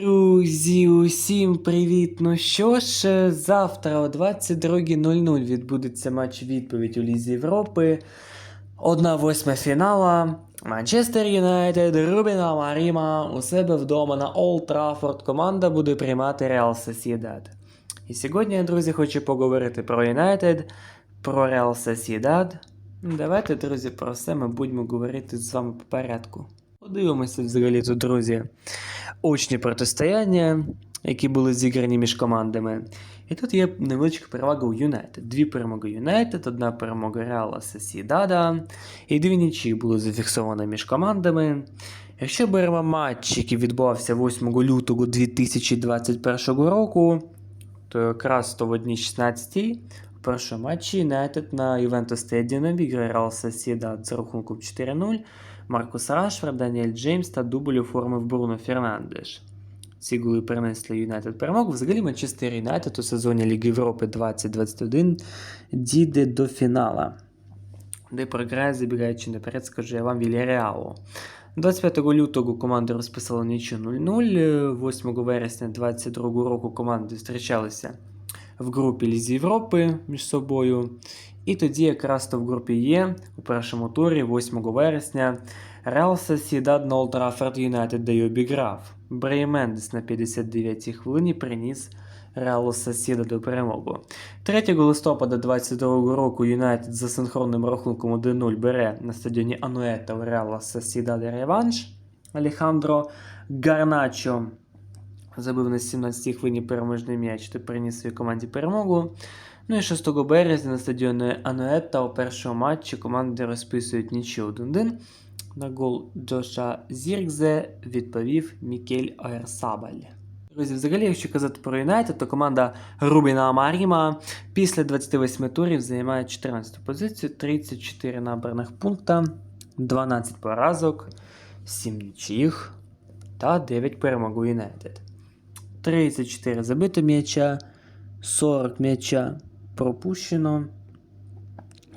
Друзі, усім привіт! Ну що ж, завтра о 22.00 відбудеться матч відповідь у Лізі Європи. 1-8 фінала. Манчестер Юнайтед, Рубіна Маріма у себе вдома на Олд Траффорд. Команда буде приймати Реал Сосідад. І сьогодні, друзі, хочу поговорити про Юнайтед, про Реал Сосідад. Давайте, друзі, про все ми будемо говорити з вами по порядку. Подивимося взагалі тут, друзі очні протистояння, які були зіграні між командами. І тут є невеличка перевага у Юнайтед. Дві перемоги Юнайтед, одна перемога Реала Сесідада, і дві нічі були зафіксовані між командами. Якщо беремо матч, який відбувався 8 лютого 2021 року, то якраз то в одній 16 у першому матчі Юнайтед на Ювентус Стедіумі обіграє Реал Сесідад з рахунком 4-0. Маркус Рашфорд, Даніель Джеймс та дубль оформив Бруно Фернандеш. Ці голи принесли Юнайтед перемогу. Взагалі Манчестер Юнайтед у сезоні Ліги Європи 2021 дійде до фінала, де програє, забігаючи наперед, скажу я вам Вільяреалу. 25 лютого команди розписала нічу 0-0. 8 вересня 2022 року команди зустрічалися в групі Лізі Європи між собою. І тоді якраз то в групі Є у першому турі, 8 вересня, Реал Сосідад на Олд Траффорд Юнайтед де й обіграв. Брей Мендес на 59-й хвилині приніс Реалу Сосіда до перемогу. 3 листопада 2022 року Юнайтед за синхронним рахунком 1-0 бере на стадіоні Ануета у Реала Сосідада реванш. Алехандро Гарначо забив на 17-й хвилині переможний м'яч та приніс своїй команді перемогу. Ну і 6 березня на стадіоні Ануетта у першому матчі команди розписують нічого 1-1. На гол Джоша Зіркзе відповів Мікель Ойерсабаль. Друзі, взагалі, якщо казати про Юнайтед, то команда Рубіна Амаріма після 28 турів займає 14 позицію, 34 набраних пункта, 12 поразок, 7 нічиїх та 9 перемог у Юнайтед. 34 забито м'яча, 40 м'яча пропущено.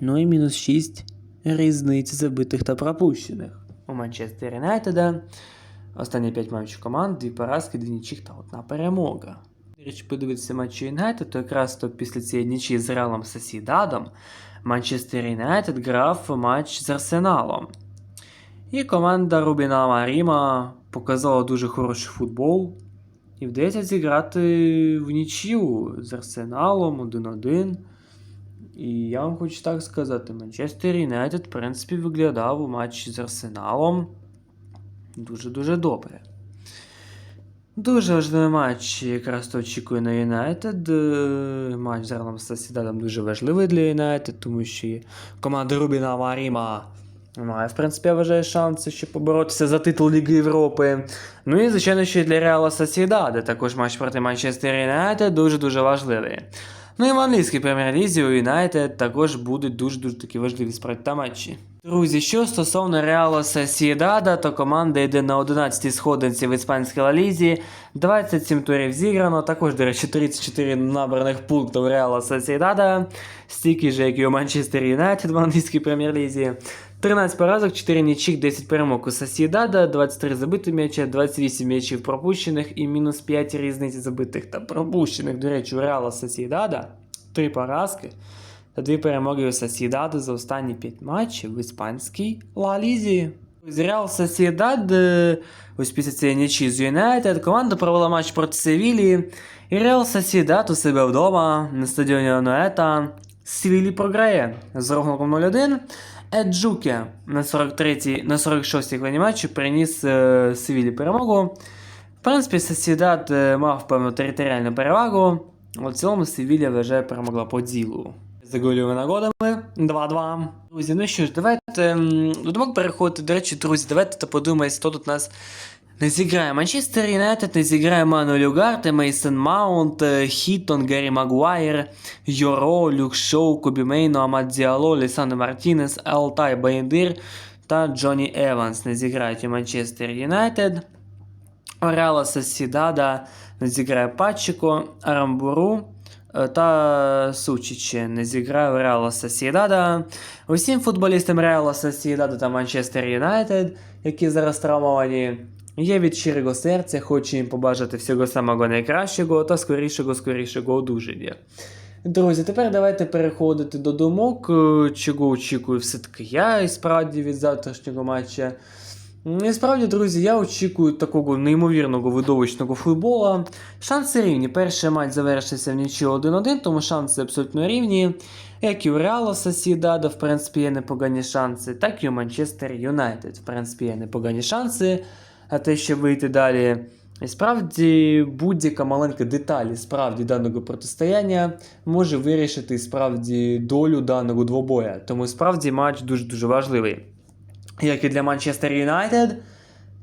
Ну і мінус 6 різниць забитих та пропущених. У Манчестер Юнайтеда останні 5 матчів команд, 2 поразки, 2 нічих та одна перемога. Речі, подивитися матчі Юнайтед, то якраз то після цієї нічі з Реалом Сосідадом Манчестер Юнайтед грав матч з Арсеналом. І команда Рубіна Маріма показала дуже хороший футбол. І вдається зіграти в нічию з Арсеналом 1-1. І я вам хочу так сказати: Манчестер Юнайтед, в принципі, виглядав у матчі з Арсеналом дуже-дуже добре. Дуже важливий матч якраз то очікує на Юнайтед. Е, Матч з Реалом Сосідадом дуже важливий для Юнайтед, тому що команда Рубіна Маріма має, в принципі, я вважаю, шанси, щоб поборотися за титул Ліги Європи. Ну і, звичайно, і для Реала Сосідада також матч проти Манчестер Юнайтед дуже-дуже важливий. Ну і в англійській прем'єр-лізі у Юнайтед також будуть дуже-дуже такі важливі справді матчі. Друзі, що стосовно Реала Сосідада, то команда йде на 11-й сходинці в іспанській лалізі. 27 турів зіграно, також, до речі, 34 набраних пунктів Реала Сосідада, стільки ж, як і у Манчестер Юнайтед в англійській прем'єр-лізі. 13 поразок, 4 нічих, 10 перемог у Сосідада, 23 забиті м'яча, 28 м'ячів пропущених і мінус 5 різниці забитих та пропущених. До речі, у Реала Сосідада 3 поразки та 2 перемоги у Сосідада за останні 5 матчів в іспанській Ла Лізі. З Реал Сосідад, е, ось після цієї нічі з Юнайтед, команда провела матч проти Севілії. І Реал Сосідад у себе вдома на стадіоні Ануета Севілі програє з рахунком 0-1. Еджуке на 43-й, на 46-й хвилині матчу приніс е, Севілі перемогу. В принципі, Сосідат е, мав певну територіальну перевагу, У цілому Севілля вже перемогла по ділу. За гольовими нагодами 2-2. Друзі, ну що ж, давайте до думок переходити. До речі, друзі, давайте подумаємо, хто тут у нас не зіграє. Манчестер Юнайтед не зіграє Мануель Угарте, Мейсон Маунт, е, Хіттон, Гаррі Магуайр, Йоро, Люк Шоу, Кобі Мейно, Амад Діало, Лісандо Мартінес, Алтай Бейндир та Джонні Еванс не зіграють у Манчестер Юнайтед. Реала Сосідада не зіграє Патчико, Арамбуру е, та Сучиче не зіграє Реала Сосідада. Усім футболістам Реала Сосідада та Манчестер Юнайтед, які зараз травмовані, Я від щирого серця хочу їм побажати всього самого найкращого та скорішого, скорішого одужання. Друзі, тепер давайте переходити до думок, е, чого очікую все-таки я і справді від завтрашнього матча. І справді, друзі, я очікую такого неймовірного видовищного футбола. Шанси рівні. Перший матч завершився в нічию 1-1, тому шанси абсолютно рівні. Як і у Реала Сосідада, в принципі, є непогані шанси, так і у Манчестер Юнайтед, в принципі, є непогані шанси. А те, щоб вийти далі. І справді будь-яка маленька деталь справді даного протистояння може вирішити справді долю даного двобоя. Тому справді матч дуже-дуже важливий. Як і для Манчестер Юнайтед,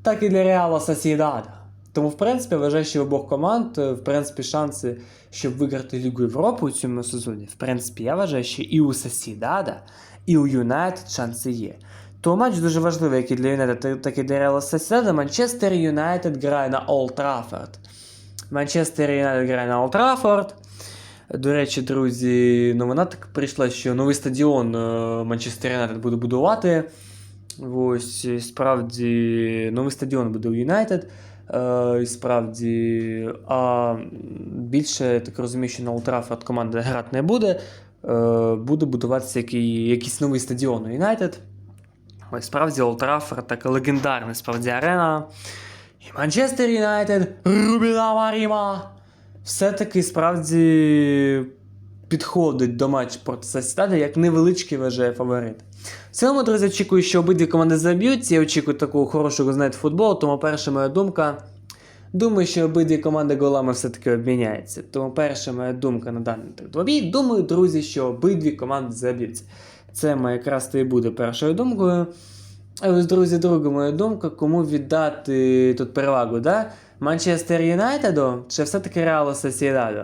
так і для Реала Сосідада. Тому, в принципі, вважаю, що обох команд, е, в принципі, шанси, щоб виграти Лігу Європи у цьому сезоні. В принципі, я вважаю, що і у Сосідада, і у Юнайтед шанси є. То матч дуже важливий як і для Юнайтед, так і для Реала Сосідада. Манчестер Юнайтед грає на Олд Траффорд. Манчестер Юнайтед грає на Олд Траффорд. До речі, друзі, новина так прийшла, що новий стадіон е, Манчестер Юнайтед буде будувати. Ось, справді, новий стадіон буде у Юнайтед. Е, і справді, а більше, так розумію, що на Олд Траффорд команда грати не буде. Е, буде будуватися який, якийсь новий стадіон у Юнайтед. Ось справді Олд Траффорд така легендарна справді арена. І Манчестер Юнайтед, Рубіна Маріма. Все-таки справді підходить до матчу проти Сосідада як невеличкий вважає фаворит. В цілому, друзі, очікую, що обидві команди заб'ють. Я очікую такого хорошого знаєте, футболу, тому перша моя думка. Думаю, що обидві команди голами все-таки обміняються. Тому перша моя думка на даний двобій. Думаю, друзі, що обидві команди заб'ються. Це якраз і буде першою думкою. А ось, друзі, друга моя думка, кому віддати тут перевагу, да? Манчестер Юнайтеду чи все-таки Реалу Сосідаду?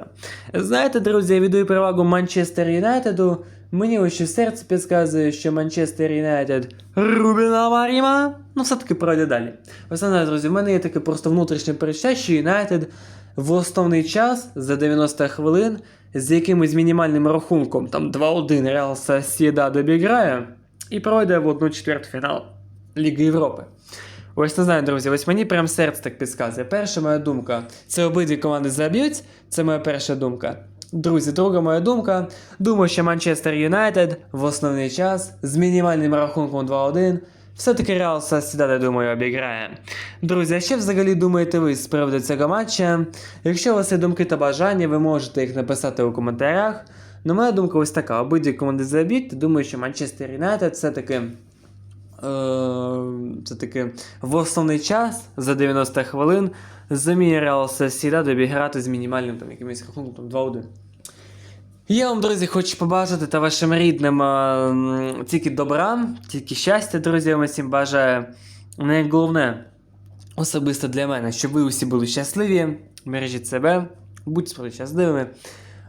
Знаєте, друзі, я віддаю перевагу Манчестер Юнайтеду. Мені що серце підказує, що Манчестер Юнайтед Рубіна Маріма. Ну, все-таки пройде далі. Знаєте, друзі, в мене є таке просто внутрішнє перечуття, що Юнайтед в основний час за 90 хвилин з якимось мінімальним рахунком, там 2-1 Реал Сосідад обіграє і пройде в одну чвертьфінал Ліги Європи. Ось не знаю, друзі, ось мені прям серце так підказує. Перша моя думка це обидві команди заб'ють. Це моя перша думка. Друзі, друга моя думка. Думаю, що Манчестер Юнайтед в основний час з мінімальним рахунком 2-1. Все-таки Реал Сосідад, думаю, обіграє. Друзі, а що взагалі думаєте ви з приводу цього матча? Якщо у вас є думки та бажання, ви можете їх написати у коментарях. Ну, моя думка ось така: обидві команди заб'ють. Думаю, що Манчестер Юнайтед все-таки. Це таки в основний час за 90 хвилин заміє Реал Сосідад обіграти з мінімальним там якимось рахунком 2-1. Я вам, друзі, хочу побажати та вашим рідним тільки добра, тільки щастя, друзі, я всім бажаю. Найголовне особисто для мене, щоб ви усі були щасливі, бережіть себе, будьте справді щасливими.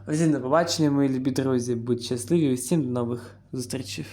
Усім до побачення, мої любі друзі, будьте щасливі, усім до нових зустрічей.